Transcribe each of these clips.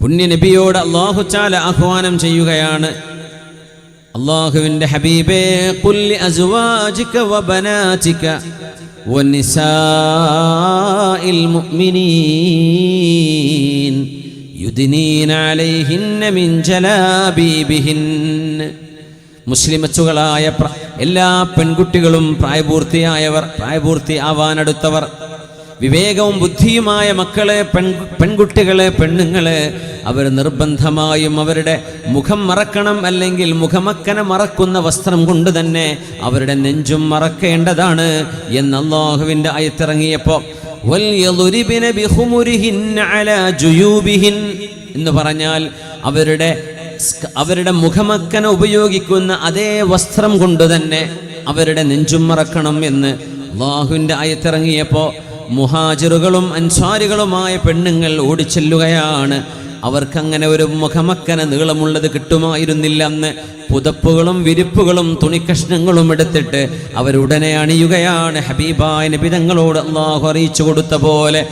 പുണ്യ നബിയോട് അള്ളാഹു ചാല ആഹ്വാനം ചെയ്യുകയാണ് അള്ളാഹുവിൻ്റെ ഹബീബേ കുല്ലി അസുവാജിക വബനാതിക ونساء المؤمنين يدنين عليهن من جلابيبهن മുസ്ലിമച്ചുകളായ പ്ര- എല്ലാ പെൺകുട്ടികളും പ്രായപൂർത്തിയായവർ പ്രായപൂർത്തി ആവാനടുത്തവർ വിവേകവും ബുദ്ധിയുമായ മക്കളെ പെൺ പെൺകുട്ടികളെ പെണ്ണുങ്ങളെ അവർ നിർബന്ധമായും അവരുടെ മുഖം മറക്കണം അല്ലെങ്കിൽ മുഖമക്കന മറക്കുന്ന വസ്ത്രം കൊണ്ട് തന്നെ അവരുടെ നെഞ്ചും മറക്കേണ്ടതാണ് എന്ന് അള്ളാഹുവിന്റെ അയത്തിറങ്ങിയപ്പോൾ എന്ന് പറഞ്ഞാൽ അവരുടെ അവരുടെ മുഖമക്കന ഉപയോഗിക്കുന്ന അതേ വസ്ത്രം കൊണ്ട് തന്നെ അവരുടെ നെഞ്ചും മറക്കണം എന്ന് അള്ളാഹുവിന്റെ അയത്തിറങ്ങിയപ്പോൾ മുഹാജിറുകളും അൻസാരികളുമായ പെണ്ണുങ്ങൾ ഓടിച്ചെല്ലുകയാണ്. അവർക്കങ്ങനെ ഒരു മുഖമക്കന നീളമുള്ളത് കിട്ടുമായിരുന്നില്ല അന്ന് പുതപ്പുകളും വിരിപ്പുകളും തുണിക്കഷ്ണങ്ങളും എടുത്തിട്ട് അവരുടനെ അണിയുകയാണ്. ഹബീബായ നബിതങ്ങളോട് അള്ളാഹു അറിയിച്ചു കൊടുത്ത പോലെ.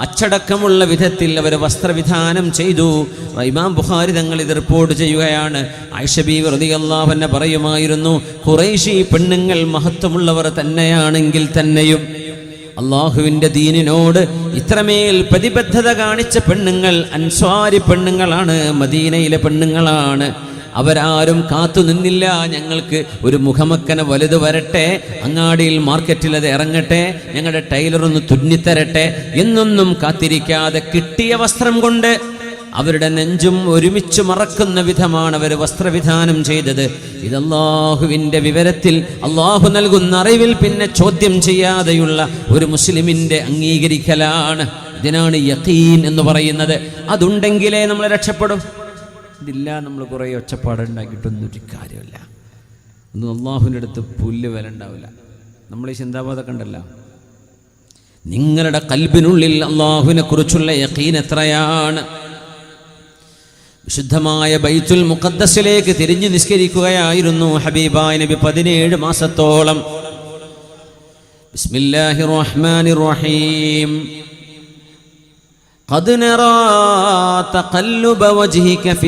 അച്ചടക്കമുള്ള വിധത്തിൽ അവർ വസ്ത്രവിധാനം ചെയ്തു. ഇമാം ബുഖാരി തങ്ങൾ ഇത് റിപ്പോർട്ട് ചെയ്യുകയാണ്. ഐഷബി വെറുതെ അള്ളാഹന്നെ പറയുമായിരുന്നു കുറേശി പെണ്ണുങ്ങൾ മഹത്വമുള്ളവർ തന്നെയാണെങ്കിൽ തന്നെയും അള്ളാഹുവിന്റെ ദീനിനോട് ഇത്രമേൽ പ്രതിബദ്ധത കാണിച്ച പെണ്ണുങ്ങൾ അൻസ്വാരി പെണ്ണുങ്ങളാണ് മദീനയിലെ പെണ്ണുങ്ങളാണ്. അവരാരും കാത്തു നിന്നില്ല. ഞങ്ങൾക്ക് ഒരു മുഖമക്കന വലുത് വരട്ടെ അങ്ങാടിയിൽ മാർക്കറ്റിൽ അത് ഇറങ്ങട്ടെ ഞങ്ങളുടെ ടൈലറൊന്ന് തുന്നിത്തരട്ടെ എന്നൊന്നും കാത്തിരിക്കാതെ കിട്ടിയ വസ്ത്രം കൊണ്ട് അവരുടെ നെഞ്ചും ഒരുമിച്ച് മറക്കുന്ന വിധമാണ് അവർ വസ്ത്രവിധാനം ചെയ്തത്. ഇത് അള്ളാഹുവിന്റെ വിവരത്തിൽ അള്ളാഹു നൽകുന്ന അറിവിൽ പിന്നെ ചോദ്യം ചെയ്യാതെയുള്ള ഒരു മുസ്ലിമിന്റെ അംഗീകരിക്കലാണ്. ഇതിനാണ് യഖീൻ എന്ന് പറയുന്നത്. അതുണ്ടെങ്കിലേ നമ്മൾ രക്ഷപ്പെടും. ഇതില്ല നമ്മൾ കുറേ ഒച്ചപ്പാടുണ്ടാക്കിയിട്ടൊന്നും ഒരു കാര്യമില്ല. ഒന്നും അള്ളാഹുവിന്റെ അടുത്ത് പുല്ല് വില ഉണ്ടാവില്ല. നമ്മൾ ഈ ചിന്താബോധമൊക്കെ ഉണ്ടല്ലോ. നിങ്ങളുടെ കൽബിനുള്ളിൽ അള്ളാഹുവിനെ കുറിച്ചുള്ള യഖീൻ എത്രയാണ്? വിശുദ്ധമായ ബൈത്തുൽ മുഖദ്ദസിലേക്ക് തിരിഞ്ഞു നിസ്കരിക്കുകയായിരുന്നു ഹബീബായ നബി പതിനേഴ് മാസത്തോളം ബിസ്മില്ലാഹി റഹ്മാനി റഹീം قد نرى تقلب وجهك في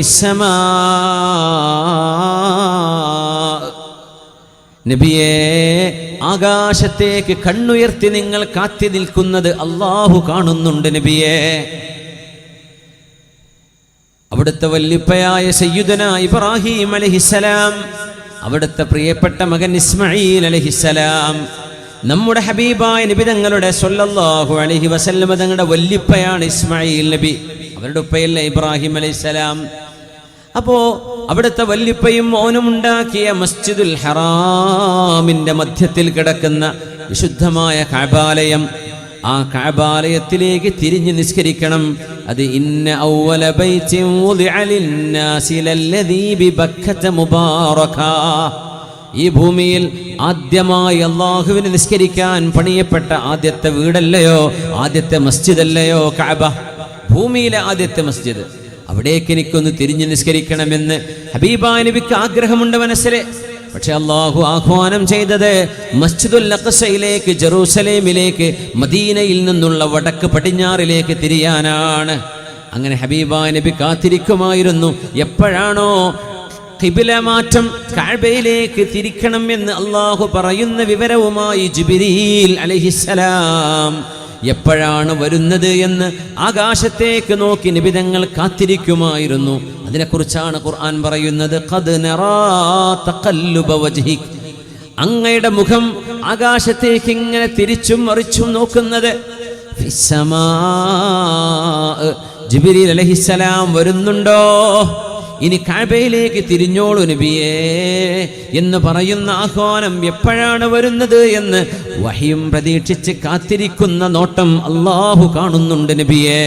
السماء നബിയെ ആകാശത്തേക്ക് കണ്ണുയർത്തി നിങ്ങൾ കാത്തി നിൽക്കുന്നത് അള്ളാഹു കാണുന്നുണ്ട് നബിയെ അവിടുത്തെ വല്യപ്പയായ സയ്യുദന ഇബ്രാഹിം അലഹിസലാം അവിടുത്തെ പ്രിയപ്പെട്ട മകൻ ഇസ്മായിൽ അലഹിസലാം നമ്മുടെ ഹബീബായ നബി തങ്ങളുടെ സൊല്ലാഹു അലഹി വസല്ലമ തങ്ങളുടെ വല്യപ്പയാണ് ഇസ്മായിൽ നബി അവരുടെ ഉപ്പയല്ല ഇബ്രാഹിം അലൈഹിസ്സലാം. അപ്പോ അവിടുത്തെ വല്യപ്പയും മോനും ഉണ്ടാക്കിയ മസ്ജിദുൽ ഹറാമിന്റെ മധ്യത്തിൽ കിടക്കുന്ന വിശുദ്ധമായ കാബാലയം ആ കാബാലയത്തിലേക്ക് തിരിഞ്ഞ് നിസ്കരിക്കണം. അത് ഇന്ന ഔവല ഈ ഭൂമിയിൽ ആദ്യമായി അള്ളാഹുവിന് നിസ്കരിക്കാൻ പണിയപ്പെട്ട ആദ്യത്തെ വീടല്ലയോ ആദ്യത്തെ മസ്ജിദ് അല്ലയോ കഅബ ഭൂമിയിലെ ആദ്യത്തെ മസ്ജിദ്. അവിടേക്ക് എനിക്കൊന്ന് തിരിഞ്ഞ് നിസ്കരിക്കണമെന്ന് ഹബീബാ നബിക്ക് ആഗ്രഹമുണ്ട് മനസ്സിലെ. പക്ഷെ അള്ളാഹു ആഹ്വാനം ചെയ്തത് മസ്ജിദുൽ അഖസയിലേക്ക് ജെറൂസലേമിലേക്ക് മദീനയിൽ നിന്നുള്ള വടക്ക് പടിഞ്ഞാറിലേക്ക് തിരിയാനാണ്. അങ്ങനെ ഹബീബ നബി കാത്തിരിക്കുമായിരുന്നു. എപ്പോഴാണോ കിബില മാറ്റം കാഴ്ബയിലേക്ക് തിരിക്കണം എന്ന് അള്ളാഹു പറയുന്ന വിവരവുമായി ജിബിരിൽ അലഹിസലാം എപ്പോഴാണ് വരുന്നത് എന്ന് ആകാശത്തേക്ക് നോക്കി നിബിതങ്ങൾ കാത്തിരിക്കുമായിരുന്നു. അതിനെക്കുറിച്ചാണ് ഖുർആൻ പറയുന്നത് അങ്ങയുടെ മുഖം ആകാശത്തേക്ക് ഇങ്ങനെ തിരിച്ചും മറിച്ചും നോക്കുന്നത് ജിബിരി അലഹിസലാം വരുന്നുണ്ടോ? ഇനി കാബയിലേക്ക് തിരിഞ്ഞോളൂ നബിയേ എന്ന് പറയുന്ന ആഹ്വാനം എപ്പോഴാണ് വരുന്നത് എന്ന് വഹിയും പ്രതീക്ഷിച്ച് കാത്തിരിക്കുന്ന നോട്ടം അള്ളാഹു കാണുന്നുണ്ട് നബിയേ.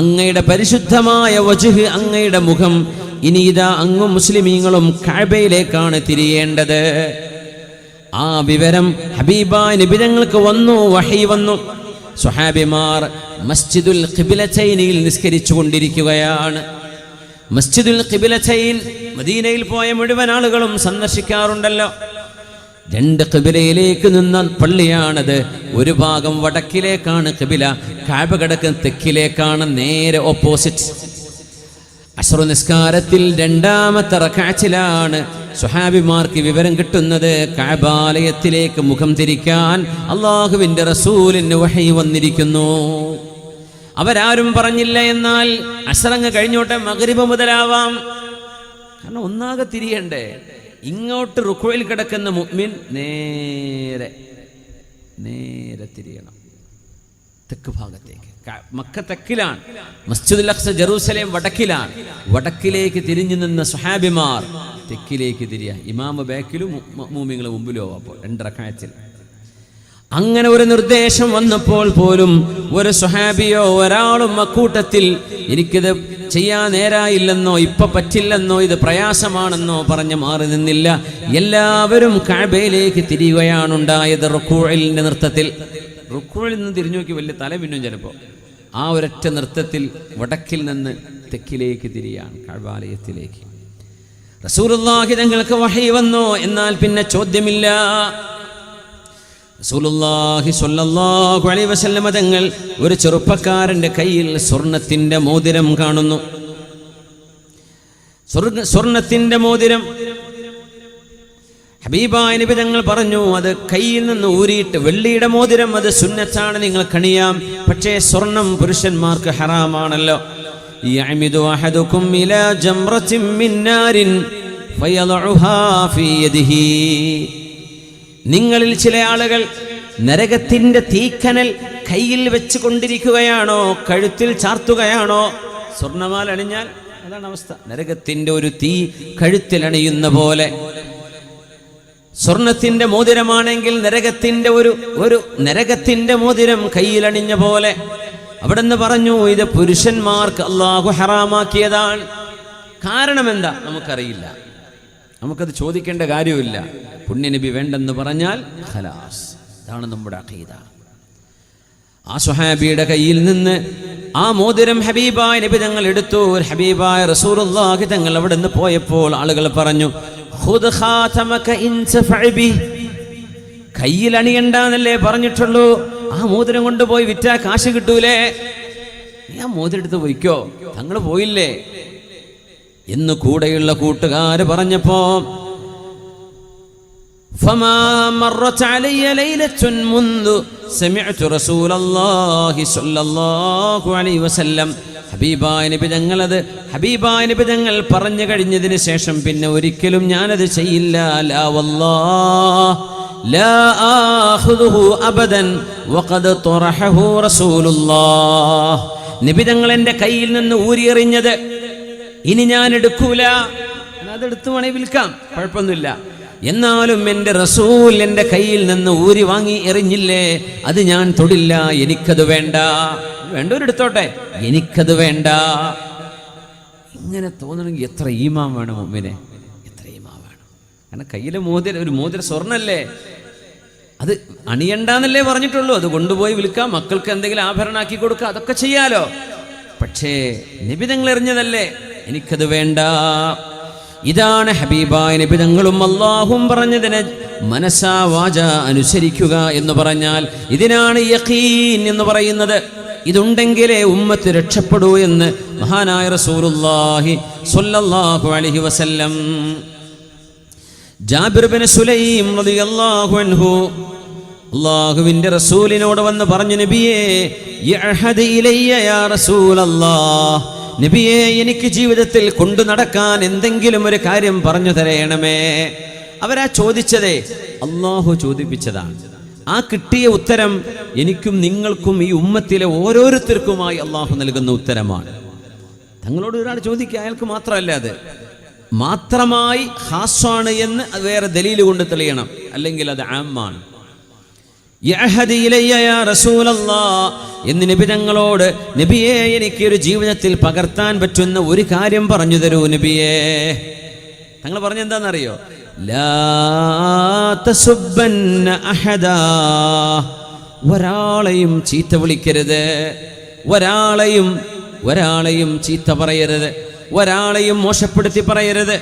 അങ്ങയുടെ പരിശുദ്ധമായ വജുഹ് അങ്ങയുടെ മുഖം ഇനി ഇതാ അങ്ങും മുസ്ലിമീങ്ങളും കാബയിലേക്കാണ് തിരിയേണ്ടത്. ആ വിവരം ഹബീബ നിബിതങ്ങൾക്ക് വന്നു വഹി വന്നു. സുഹാബിമാർ മസ്ജിദുൽ കിബിലയിൽ നിസ്കരിച്ചു കൊണ്ടിരിക്കുകയാണ് മസ്ജിദുൽ ഖിബിലച്ചൈൻ മദീനയിൽ പോയ മുഴുവൻ ആളുകളും സന്ദർശിക്കാറുണ്ടല്ലോ. രണ്ട് കിബിലയിലേക്ക് നിന്ന പള്ളിയാണത്. ഒരു ഭാഗം വടക്കിലേക്കാണ് കിബില കാബ കിടക്കുന്ന തെക്കിലേക്കാണ് നേരെ ഓപ്പോസിറ്റ് അശ്രു നിസ്കാരത്തിൽ രണ്ടാമത്തെ റക്കാച്ചിലാണ് സുഹാബിമാർക്ക് വിവരം കിട്ടുന്നത് കാബാലയത്തിലേക്ക് മുഖം തിരിക്കാൻ അള്ളാഹുവിന്റെ റസൂലിന് വഹി വന്നിരിക്കുന്നു. അവരാരും പറഞ്ഞില്ല എന്നാൽ അശ്രങ്ങ് കഴിഞ്ഞോട്ടെ മകരിബ് മുതലാവാം. കാരണം ഒന്നാകെ തിരിയണ്ടേ? ഇങ്ങോട്ട് റുക്കോയിൽ കിടക്കുന്ന മുഅ്മിൻ നേരെ നേരെ തിരിയണം. തെക്ക് ഭാഗത്തേക്ക്. മക്ക തെക്കിലാണ് മസ്ജിദുൽ ജെറൂസലേം വടക്കിലാണ്. വടക്കിലേക്ക് തിരിഞ്ഞു നിന്ന സുഹാബിമാർ തെക്കിലേക്ക് തിരിയ. ഇമാമ ബാക്കിലും മൂമിങ്ങൾ മുമ്പിലോ അപ്പോൾ രണ്ടറക്കായത്തിൽ അങ്ങനെ ഒരു നിർദ്ദേശം വന്നപ്പോൾ പോലും ഒരു സുഹാബിയോ ഒരാളും അക്കൂട്ടത്തിൽ എനിക്കിത് ചെയ്യാൻ നേരായില്ലെന്നോ ഇപ്പൊ പറ്റില്ലെന്നോ ഇത് പ്രയാസമാണെന്നോ പറഞ്ഞ് മാറി നിന്നില്ല. എല്ലാവരും കാബയിലേക്ക് തിരിയുകയാണുണ്ടായത് റുക്കൂഴിന്റെ നൃത്തത്തിൽ. റുക്കൂഴിൽ നിന്ന് തിരിഞ്ഞു നോക്കി വലിയ തല പിന്നും ചിലപ്പോൾ ആ ഒരൊറ്റ നൃത്തത്തിൽ വടക്കിൽ നിന്ന് തെക്കിലേക്ക് തിരിയാണ് കഴിവാലയത്തിലേക്ക്. റസൂലുള്ളാഹി തങ്ങൾക്ക് വഹി വന്നു? എന്നാൽ പിന്നെ ചോദ്യമില്ല. റസൂലുള്ളാഹി സ്വല്ലല്ലാഹു അലൈഹി തങ്ങൾ ഒരു ചെറുപ്പക്കാരന്റെ കയ്യിൽ സ്വർണത്തിന്റെ മോതിരം കാണുന്നു. സ്വർണത്തിന്റെ മോതിരം ഹബീബായ നബി തങ്ങൾ പറഞ്ഞു അത് കയ്യിൽ നിന്ന് ഊരിയിട്ട് വെള്ളിയുടെ മോതിരം അത് സുന്നത്താണ് നിങ്ങൾ കണിയാം. പക്ഷേ സ്വർണം പുരുഷന്മാർക്ക് ഹറാമാണല്ലോ. നിങ്ങളിൽ ചില ആളുകൾ നരകത്തിന്റെ തീക്കനൽ കയ്യിൽ വെച്ച് കൊണ്ടിരിക്കുകയാണോ കഴുത്തിൽ ചാർത്തുകയാണോ? സ്വർണമാല അണിഞ്ഞാൽ അതാണ് അവസ്ഥ. നരകത്തിന്റെ ഒരു തീ കഴുത്തിൽ അണിയുന്ന പോലെ. സ്വർണത്തിന്റെ മോതിരമാണെങ്കിൽ നരകത്തിന്റെ ഒരു ഒരു നരകത്തിന്റെ മോതിരം കയ്യിലണിഞ്ഞ പോലെ. അവിടെ നിന്ന് പറഞ്ഞു ഇത് പുരുഷന്മാർക്ക് അള്ളാഹു ഹറാമാക്കിയതാണ്. കാരണം എന്താ നമുക്കറിയില്ല. നമുക്കത് ചോദിക്കേണ്ട കാര്യമില്ല പുണ്യനബി വേണ്ടെന്ന് പറഞ്ഞാൽ ഖലാസ്. ഇതാണ് നമ്മുടെ അഖീദ. ആ സുഹാബിയുടെ കയ്യിൽ നിന്ന് ആ മോതിരം ഹബീബായ നബി തങ്ങൾ എടുത്തു. ഹബീബായ റസൂലുള്ളാഹി തങ്ങൾ അവിടെ നിന്ന് പോയപ്പോൾ ആളുകൾ പറഞ്ഞു "ഖുദ് ഖാതമക ഇൻസഫഅ ബിഹ്." കയ്യിൽ അണിയണ്ടെന്നല്ലേ പറഞ്ഞിട്ടുള്ളൂ ആ മോതിരം കൊണ്ടുപോയി വിറ്റാ കാശ് കിട്ടൂലേ നീ ആ മോതിരം എടുത്ത് പോയിക്കോ തങ്ങൾ പോയില്ലേ എന്ന് കൂടെയുള്ള കൂട്ടുകാര് പറഞ്ഞപ്പോ فما مرت علي ليلة منذ سمعت رسول الله صلى الله عليه وسلم ഹബീബായ നബി തങ്ങളത് ഹബീബായ നബി തങ്ങൾ പറഞ്ഞു കഴിഞ്ഞതിന് ശേഷം പിന്നെ ഒരിക്കലും ഞാനത് ചെയ്യില്ല. ലാ വല്ലാഹ്. ലാ ആഖുദുഹു അബദൻ. വഖദ് തറഹഹു റസൂലുള്ളാഹ്. നബി ഞങ്ങൾ എന്റെ കയ്യിൽ നിന്ന് ഊരിയെറിഞ്ഞത് ഇനി ഞാൻ എടുക്കൂല. അതെടുത്തു വേണേ വിൽക്കാം. കുഴപ്പമൊന്നുമില്ല. എന്നാലും എന്റെ റസൂൽ എന്റെ കയ്യിൽ നിന്ന് ഊരി വാങ്ങി എറിഞ്ഞില്ലേ? അത് ഞാൻ തൊടില്ല. എനിക്കത് വേണ്ട. വേണ്ടവരെടുത്തോട്ടെ. എനിക്കത് വേണ്ട. ഇങ്ങനെ തോന്നണമെങ്കിൽ എത്ര ഈമാം വേണം മുമ്പിനെ എത്ര ഈമാം വേണം? കാരണം കയ്യിലെ മോതിര ഒരു മോതിര സ്വർണല്ലേ? അത് അണിയണ്ടെന്നല്ലേ പറഞ്ഞിട്ടുള്ളൂ. അത് കൊണ്ടുപോയി വിൽക്കാം. മക്കൾക്ക് എന്തെങ്കിലും ആഭരണമാക്കി കൊടുക്കുക അതൊക്കെ ചെയ്യാലോ. പക്ഷേ നിബിതങ്ങൾ എറിഞ്ഞതല്ലേ? എനിക്കത് വേണ്ട. ഇതാണ് ഹബീബായ നിബിതങ്ങളും അള്ളാഹും പറഞ്ഞതിനെ മനസ്സാ വാച അനുസരിക്കുക എന്ന് പറഞ്ഞാൽ ഇതിനാണ് യഖീൻ എന്ന് പറയുന്നത്. ഇതുണ്ടെങ്കിലേ ഉമ്മത്ത് രക്ഷപ്പെടൂ എന്ന് മഹാനായ റസൂലുള്ളാഹി സ്വല്ലല്ലാഹു അലൈഹി വസല്ലം. ജാബിർ ബിൻ സുലൈം റളിയല്ലാഹു അൻഹു അള്ളാഹുവിന്റെ റസൂലിനോട് വന്ന് പറഞ്ഞു നബിയേ യാ റസൂലല്ലാഹ്. നബിയെ എനിക്ക് ജീവിതത്തിൽ കൊണ്ടു നടക്കാൻ എന്തെങ്കിലും ഒരു കാര്യം പറഞ്ഞു തരയണമേ. അവരാ ചോദിച്ചതേ അള്ളാഹു ചോദിപ്പിച്ചതാണ്. ആ കിട്ടിയ ഉത്തരം എനിക്കും നിങ്ങൾക്കും ഈ ഉമ്മത്തിലെ ഓരോരുത്തർക്കുമായി അള്ളാഹു നൽകുന്ന ഉത്തരമാണ്. തങ്ങളോട് ഒരാൾ ചോദിക്കുക അയാൾക്ക് മാത്രമല്ല അത്. മാത്രമായി ഹാസ്വാണ് എന്ന് അത് വേറെ ദലീൽ കൊണ്ട് തെളിയണം. അല്ലെങ്കിൽ അത് ആമാണ്. എന്ന് നബിയെ എനിക്ക് ഒരു ജീവിതത്തിൽ പകർത്താൻ പറ്റുന്ന ഒരു കാര്യം പറഞ്ഞു തരൂ നബിയേ. തങ്ങൾ പറഞ്ഞെന്താണെന്നറിയോ? ഒരാളെയും ചീത്ത വിളിക്കരുത് ഒരാളെയും ഒരാളെയും ചീത്ത പറയരുത് ഒരാളെയും മോശപ്പെടുത്തി പറയരുത്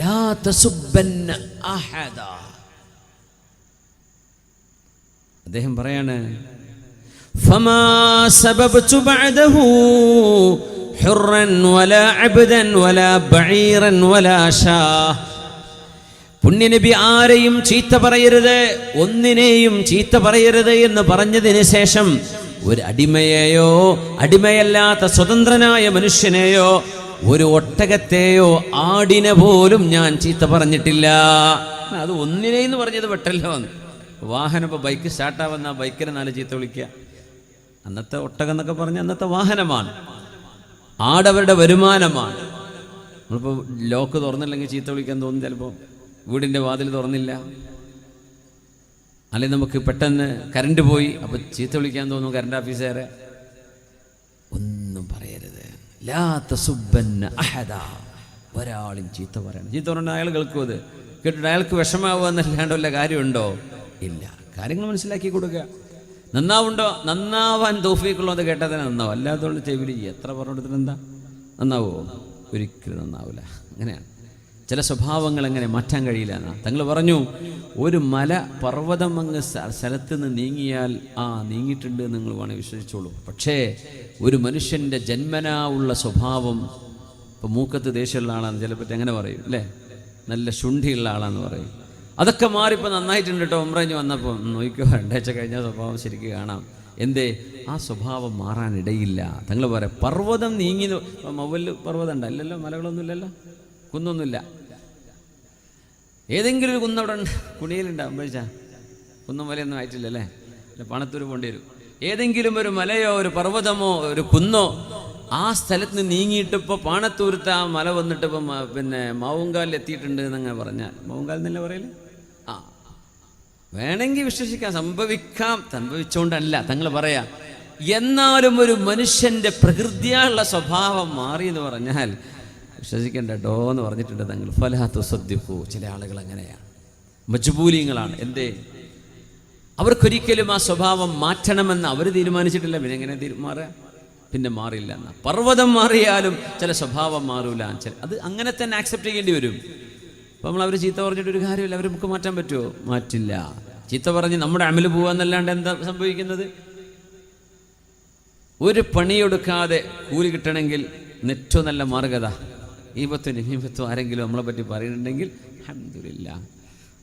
ലാ തസുബ്ബന്ന അഹദാ അദ്ദേഹം പറയാണ് فما سببت بعده حرا ولا عبدا ولا بعيرا ولا شاه പുണ്യനബി ആരെയും ചീത്ത പറയരുത് ഒന്നിനെയും ചീത്ത പറയരുത് എന്ന് പറഞ്ഞതിന് ശേഷം ഒരു അടിമയെയോ അടിമയല്ലാത്ത സ്വതന്ത്രനായ മനുഷ്യനെയോ ഒരു ഒട്ടകത്തെയോ ആടിനെ പോലും ഞാൻ ചീത്ത പറഞ്ഞിട്ടില്ല. അത് ഒന്നിനെന്ന് പറഞ്ഞത് പെട്ടല്ലോ വാഹനം ഇപ്പോൾ ബൈക്ക് സ്റ്റാർട്ടാവുന്ന ആ ബൈക്കിനെ നാല് ചീത്ത വിളിക്കുക. അന്നത്തെ ഒട്ടകം എന്നൊക്കെ പറഞ്ഞ അന്നത്തെ വാഹനമാണ്. ആടവരുടെ വരുമാനമാണ്. നമ്മളിപ്പോൾ ലോക്ക് തുറന്നില്ലെങ്കിൽ ചീത്ത വിളിക്കാൻ തോന്നും ചിലപ്പോൾ വീടിന്റെ വാതിൽ തുറന്നില്ല. അല്ലെങ്കിൽ നമുക്ക് പെട്ടെന്ന് കറണ്ട് പോയി. അപ്പോൾ ചീത്ത വിളിക്കാൻ തോന്നും കറണ്ട് ഓഫീസറെ ഒന്നും പറയരുത്. ലാ തസുബ്ബന്ന അഹദ. ഒരാളും ചീത്ത പറയണം. ചീത്ത പറഞ്ഞാൽ അയാൾ കേൾക്കും അത്. കേട്ടിട്ട് അയാൾക്ക് വിഷമാവുക എന്നല്ലാണ്ട് വല്ല കാര്യമുണ്ടോ? ഇല്ല. കാര്യങ്ങൾ മനസ്സിലാക്കി കൊടുക്കുക. നന്നാവുണ്ടോ? നന്നാവാൻ തോഫിക്കുള്ളത് കേട്ടാൽ തന്നെ നന്നാവും. അല്ലാത്തതുകൊണ്ട് ചെവിലി എത്ര പറഞ്ഞെടുത്തിട്ട് എന്താ? നന്നാവോ? ഒരിക്കലും നന്നാവില്ല അങ്ങനെയാണ്. ചില സ്വഭാവങ്ങൾ എങ്ങനെ മാറ്റാൻ കഴിയില്ല എന്നാ. തങ്ങൾ പറഞ്ഞു ഒരു മല പർവതം അങ്ങ് സ്ഥ- സ്ഥലത്ത് നിന്ന് നീങ്ങിയാൽ ആ നീങ്ങിയിട്ടുണ്ട് നിങ്ങൾ വേണമെങ്കിൽ വിശ്വസിച്ചോളൂ. പക്ഷേ ഒരു മനുഷ്യന്റെ ജന്മനാ ഉള്ള സ്വഭാവം ഇപ്പം മൂക്കത്ത് ദേഷ്യമുള്ള ആളാന്ന് ചിലപ്പോൾ എങ്ങനെ പറയും അല്ലേ? നല്ല ശുണ്ഠിയുള്ള ആളാന്ന് പറയും. അതൊക്കെ മാറിപ്പോൾ നന്നായിട്ടുണ്ട് കേട്ടോ ഉമ്രഞ്ഞ് വന്നപ്പോൾ നോക്കിയോ രണ്ടാഴ്ച കഴിഞ്ഞ സ്വഭാവം ശരിക്കും കാണാം. എന്തേ? ആ സ്വഭാവം മാറാനിടയില്ല തങ്ങൾ പറയാം പർവതം നീങ്ങി മൗവൽ പർവതം ഉണ്ട്? അല്ലല്ലോ മലകളൊന്നുമില്ലല്ലോ കുന്നൊന്നുമില്ല. ഏതെങ്കിലും ഒരു കുന്നവിടെ കുണിയിലുണ്ടാവും പഴിച്ച കുന്നും മലയൊന്നും ആയിട്ടില്ലല്ലേ? അല്ല പണത്തൂർ പോണ്ടി വരും. ഏതെങ്കിലും ഒരു മലയോ ഒരു പർവതമോ ഒരു കുന്നോ ആ സ്ഥലത്ത് നിന്ന് നീങ്ങിയിട്ടിപ്പോൾ പാണത്തൂരത്ത് ആ മല വന്നിട്ട് ഇപ്പം പിന്നെ മാവുങ്കാലിൽ എത്തിയിട്ടുണ്ട് എന്നങ്ങനെ പറഞ്ഞാൽ. മാവുങ്കാൽ എന്നല്ല പറയൽ? ആ. വേണമെങ്കിൽ വിശ്വസിക്കാം സംഭവിക്കാം. സംഭവിച്ചുകൊണ്ടല്ല തങ്ങൾ പറയാം. എന്നാലും ഒരു മനുഷ്യന്റെ പ്രകൃതിയുള്ള സ്വഭാവം മാറി എന്ന് പറഞ്ഞാൽ വിശ്വസിക്കണ്ട ഡോ എന്ന് പറഞ്ഞിട്ടുണ്ട് തങ്ങൾ. ഫലഹത്ത് സദ്യപ്പൂ ചില ആളുകൾ അങ്ങനെയാണ്. മജ്ബൂലിങ്ങളാണ്. എന്തേ? അവർക്കൊരിക്കലും ആ സ്വഭാവം മാറ്റണമെന്ന് അവർ തീരുമാനിച്ചിട്ടില്ല. പിന്നെ എങ്ങനെ തീരുമാറുക പിന്നെ മാറില്ല എന്ന. പർവതം മാറിയാലും ചില സ്വഭാവം മാറൂല. ചില അത് അങ്ങനെ തന്നെ ആക്സെപ്റ്റ് ചെയ്യേണ്ടി വരും. അപ്പം നമ്മൾ അവർ ചീത്ത പറഞ്ഞിട്ട് ഒരു കാര്യമില്ല. അവർ നമുക്ക് മാറ്റാൻ പറ്റുമോ മാറ്റില്ല. ചീത്ത പറഞ്ഞ് നമ്മുടെ അമൽ പോവാന്നല്ലാണ്ട് എന്താ സംഭവിക്കുന്നത്? ഒരു പണിയെടുക്കാതെ കൂലി കിട്ടണമെങ്കിൽ നെറ്റോ നല്ല മാർഗത. ഈപത്തും നിമീപത്തും ആരെങ്കിലും നമ്മളെ പറ്റി പറയുന്നുണ്ടെങ്കിൽ അഹമ്മദില്ല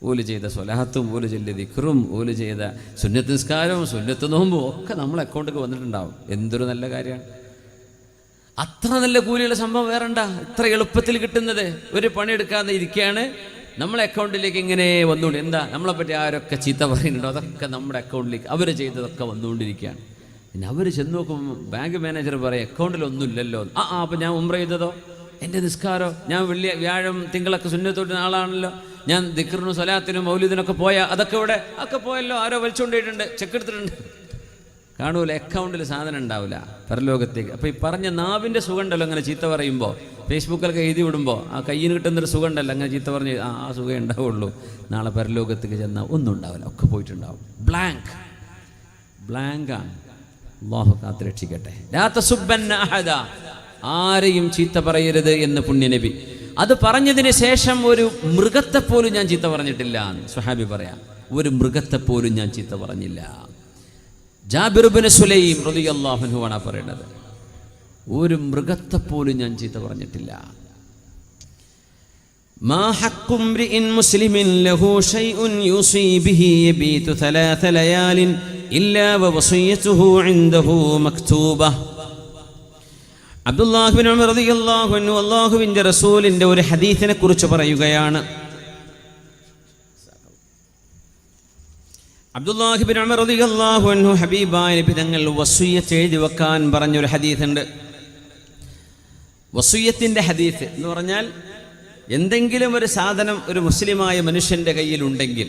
ഓൽ ചെയ്ത സ്വലാഹത്തും ഓൽ ചെയ്ത ദിഖറും ഓൽ ചെയ്ത സുന്നത്ത് നിസ്കാരവും സുന്നത്ത് നോമ്പും ഒക്കെ നമ്മളെ അക്കൗണ്ടിലേക്ക് വന്നിട്ടുണ്ടാവും. എന്തൊരു നല്ല കാര്യമാണ്. അത്ര നല്ല കൂലിയുള്ള സംഭവം വേറണ്ട ഇത്ര എളുപ്പത്തിൽ കിട്ടുന്നത്. ഒരു പണിയെടുക്കാതെ ഇരിക്കുകയാണ്. നമ്മളെ അക്കൗണ്ടിലേക്ക് ഇങ്ങനെ വന്നുകൊണ്ട് എന്താ? നമ്മളെ പറ്റി ആരൊക്കെ ചീത്ത പറയുന്നുണ്ടോ? അതൊക്കെ നമ്മുടെ അക്കൗണ്ടിലേക്ക് അവർ ചെയ്തതൊക്കെ വന്നുകൊണ്ടിരിക്കുകയാണ്. പിന്നെ അവർ ചെന്ന് നോക്കുമ്പോൾ ബാങ്ക് മാനേജർ പറയും അക്കൗണ്ടിൽ ഒന്നുമില്ലല്ലോ. ആ ആ അപ്പം ഞാൻ ഉമ്ര ചെയ്തതോ? എന്റെ നിസ്കാരം ഞാൻ വെള്ളി വ്യാഴം തിങ്കളൊക്കെ സുന്നത്തോട്ട് ആളാണല്ലോ. ഞാൻ ദിക്കറിനും സ്വലാത്തിനും മൗലിദിനൊക്കെ പോയാൽ അതൊക്കെ ഇവിടെ ഒക്കെ പോയല്ലോ ആരോ വലിച്ചുകൊണ്ടിട്ടുണ്ട് ചെക്ക് എടുത്തിട്ടുണ്ട്. കാണൂല അക്കൗണ്ടിൽ സാധനം ഉണ്ടാവില്ല പരലോകത്തേക്ക്. അപ്പോൾ ഈ പറഞ്ഞ നാവിന്റെ സുഖം ഉണ്ടല്ലോ അങ്ങനെ ചീത്ത പറയുമ്പോൾ ഫേസ്ബുക്കിലൊക്കെ എഴുതി വിടുമ്പോൾ ആ കയ്യിൽ കിട്ടുന്നൊരു സുഖം ഉണ്ടല്ലോ അങ്ങനെ ചീത്ത പറഞ്ഞ് ആ സുഖം ഉണ്ടാവുള്ളൂ. നാളെ പരലോകത്തേക്ക് ചെന്നാൽ ഒന്നും ഉണ്ടാവില്ല ഒക്കെ പോയിട്ടുണ്ടാവും. ബ്ലാങ്ക് ബ്ലാങ്കാണ് അള്ളാഹു കാത്ത് രക്ഷിക്കട്ടെ ആരെയും ചീത്ത പറയരുത് എന്ന് പുണ്യനബി അത് പറഞ്ഞതിന് ശേഷം ഒരു മൃഗത്തെ പോലും ഞാൻ ചീത്ത പറഞ്ഞിട്ടില്ല എന്ന് സുഹാബി പറയാം ഒരു മൃഗത്തെ പോലും ഞാൻ ചീത്ത പറഞ്ഞില്ല ജാബിറുബിന് സുലൈം റളിയല്ലാഹു ആണ് പറയുന്നത് ഒരു മൃഗത്തെ പോലും ഞാൻ ചീത്ത പറഞ്ഞിട്ടില്ല ما حق امرئ مسلم له شيء يوصي به يبيت ثلاث ليال إلا ووصيته عنده مكتوبة അബ്ദുല്ലാഹുബിൻ അൻഹു അല്ലാഹുവിന്റെ റസൂലിന്റെ ഒരു ഹദീസിനെ കുറിച്ച് പറയുകയാണ്. അബ്ദുല്ലാഹിബിൻ ഉമർ റളിയല്ലാഹു അൻഹു ഹബീബായ നബി തങ്ങൾ വസിയ്യത്ത് എഴുതി വെക്കാൻ പറഞ്ഞൊരു ഹദീസുണ്ട്. വസൂയത്തിന്റെ ഹദീസ് എന്ന് പറഞ്ഞാൽ എന്തെങ്കിലും ഒരു സാധനം ഒരു മുസ്ലിമായ മനുഷ്യന്റെ കയ്യിലുണ്ടെങ്കിൽ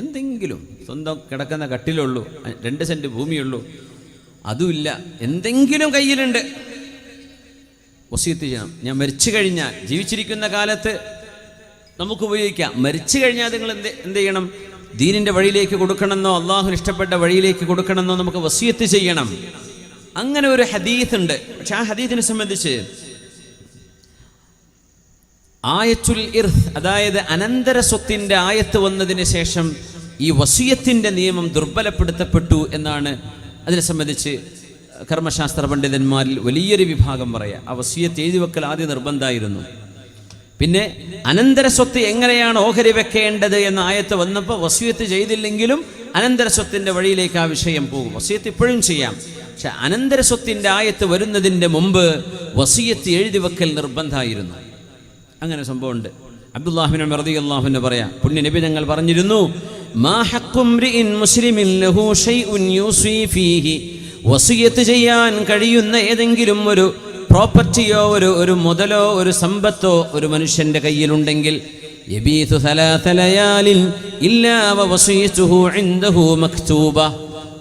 എന്തെങ്കിലും സ്വന്തം കിടക്കുന്ന കട്ടിലുള്ളൂ രണ്ട് സെന്റ് ഭൂമിയുള്ളൂ അതുമില്ല എന്തെങ്കിലും കയ്യിലുണ്ട്. വസീത്ത് ചെയ്യണം. ഞാൻ മരിച്ചു കഴിഞ്ഞാൽ ജീവിച്ചിരിക്കുന്ന കാലത്ത് നമുക്ക് ഉപയോഗിക്കാം. മരിച്ചു കഴിഞ്ഞാൽ നിങ്ങൾ എന്ത് എന്ത് ചെയ്യണം? ദീനിന്റെ വഴിയിലേക്ക് കൊടുക്കണമെന്നോ അള്ളാഹുന് ഇഷ്ടപ്പെട്ട വഴിയിലേക്ക് കൊടുക്കണമെന്നോ നമുക്ക് വസീയത്ത് ചെയ്യണം. അങ്ങനെ ഒരു ഹദീത്ത് ഉണ്ട്. പക്ഷെ ആ ഹദീത്തിനെ സംബന്ധിച്ച് ആയത്തുൽ ഇർഹ് അതായത് അനന്തര സ്വത്തിന്റെ ആയത്ത് വന്നതിന് ശേഷം ഈ വസീയത്തിന്റെ നിയമം ദുർബലപ്പെടുത്തപ്പെട്ടു എന്നാണ് അതിനെ സംബന്ധിച്ച് കർമ്മശാസ്ത്ര പണ്ഡിതന്മാരിൽ വലിയൊരു വിഭാഗം പറയാം. ആ വസീയത്ത് എഴുതി വെക്കൽ ആദ്യ നിർബന്ധമായിരുന്നു. പിന്നെ അനന്തര സ്വത്ത് എങ്ങനെയാണ് ഓഹരി വെക്കേണ്ടത് എന്ന ആയത്ത് വന്നപ്പോൾ വസീയത്ത് ചെയ്തില്ലെങ്കിലും അനന്തര സ്വത്തിന്റെ വഴിയിലേക്ക് ആ വിഷയം പോകും. വസീയത്ത് ഇപ്പോഴും ചെയ്യാം. പക്ഷെ അനന്തര സ്വത്തിന്റെ ആയത്ത് വരുന്നതിന്റെ മുമ്പ് വസീയത്ത് എഴുതി വെക്കൽ നിർബന്ധമായിരുന്നു. അങ്ങനെ സംഭവമുണ്ട്. അബ്ദുല്ലാഹിബിൻ റളിയല്ലാഹുവിനെ പറയാം. പുണ്യ നബി ഞങ്ങൾ പറഞ്ഞിരുന്നു മാ ഹക്കും മുസ്ലിമിൻ ലഹു ഷൈഉൻ യൂസി ഫീഹി വസീയത്ത് ചെയ്യാൻ കഴിയുന്ന ഏതെങ്കിലും ഒരു പ്രോപ്പർട്ടിയോ ഒരു ഒരു മുതലോ ഒരു സമ്പത്തോ ഒരു മനുഷ്യന്റെ കയ്യിലുണ്ടെങ്കിൽ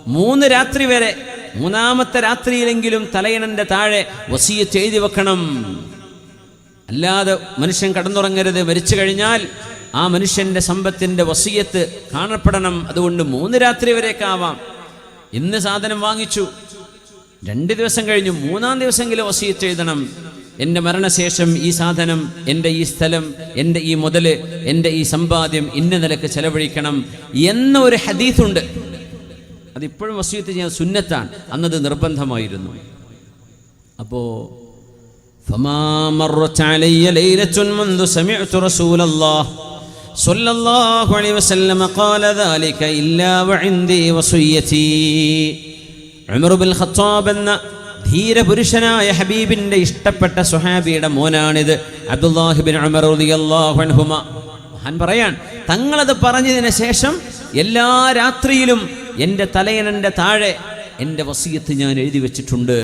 മൂന്ന് രാത്രി വരെ മൂന്നാമത്തെ രാത്രിയിലെങ്കിലും തലയണന്റെ താഴെ വസീയത്ത് എഴുതി വെക്കണം. അല്ലാതെ മനുഷ്യൻ കടന്നുറങ്ങരുത്. മരിച്ചു കഴിഞ്ഞാൽ ആ മനുഷ്യന്റെ സമ്പത്തിന്റെ വസീയത്ത് കാണപ്പെടണം. അതുകൊണ്ട് മൂന്ന് രാത്രി വരെയൊക്കെ ആവാം. ഇന്ന് സാധനം വാങ്ങിച്ചു. രണ്ട് ദിവസം കഴിഞ്ഞു മൂന്നാം ദിവസമെങ്കിലും വസീത്ത് എഴുതണം. എന്റെ മരണശേഷം ഈ സാധനം എന്റെ ഈ സ്ഥലം എന്റെ ഈ മുതൽ എന്റെ ഈ സമ്പാദ്യം ഇന്ന നിലയ്ക്ക് ചെലവഴിക്കണം എന്ന ഒരു ഹദീത്തുണ്ട് അതിപ്പോഴും വസീത്ത് ചെയ്യാൻ സുന്നത്താണ്. അന്നത് നിർബന്ധമായിരുന്നു. അപ്പോ ഫമാ മറ ചാലയ്യ ലൈലത്തുൻ മുൻദു സമിഅ്തു റസൂലല്ലാഹ്. صلى الله عليه وسلم قال ذلك إلا وعندي وصيتي عمر بن الخطاب എന്ന ധീരപുരുഷനായ ഹബീബിന്റെ ഇഷ്ടപ്പെട്ട സുഹാബിയുടെ മോനാണിത് അബ്ദുല്ലാഹിബിൻ ഉമർ റളിയല്ലാഹു അൻഹുമ മഹാൻ പറയാൻ തങ്ങളത് പറഞ്ഞതിന് ശേഷം എല്ലാ രാത്രിയിലും എൻ്റെ തലയണന്റെ താഴെ എൻ്റെ വസീയത്ത് ഞാൻ എഴുതി വെച്ചിട്ടുണ്ട്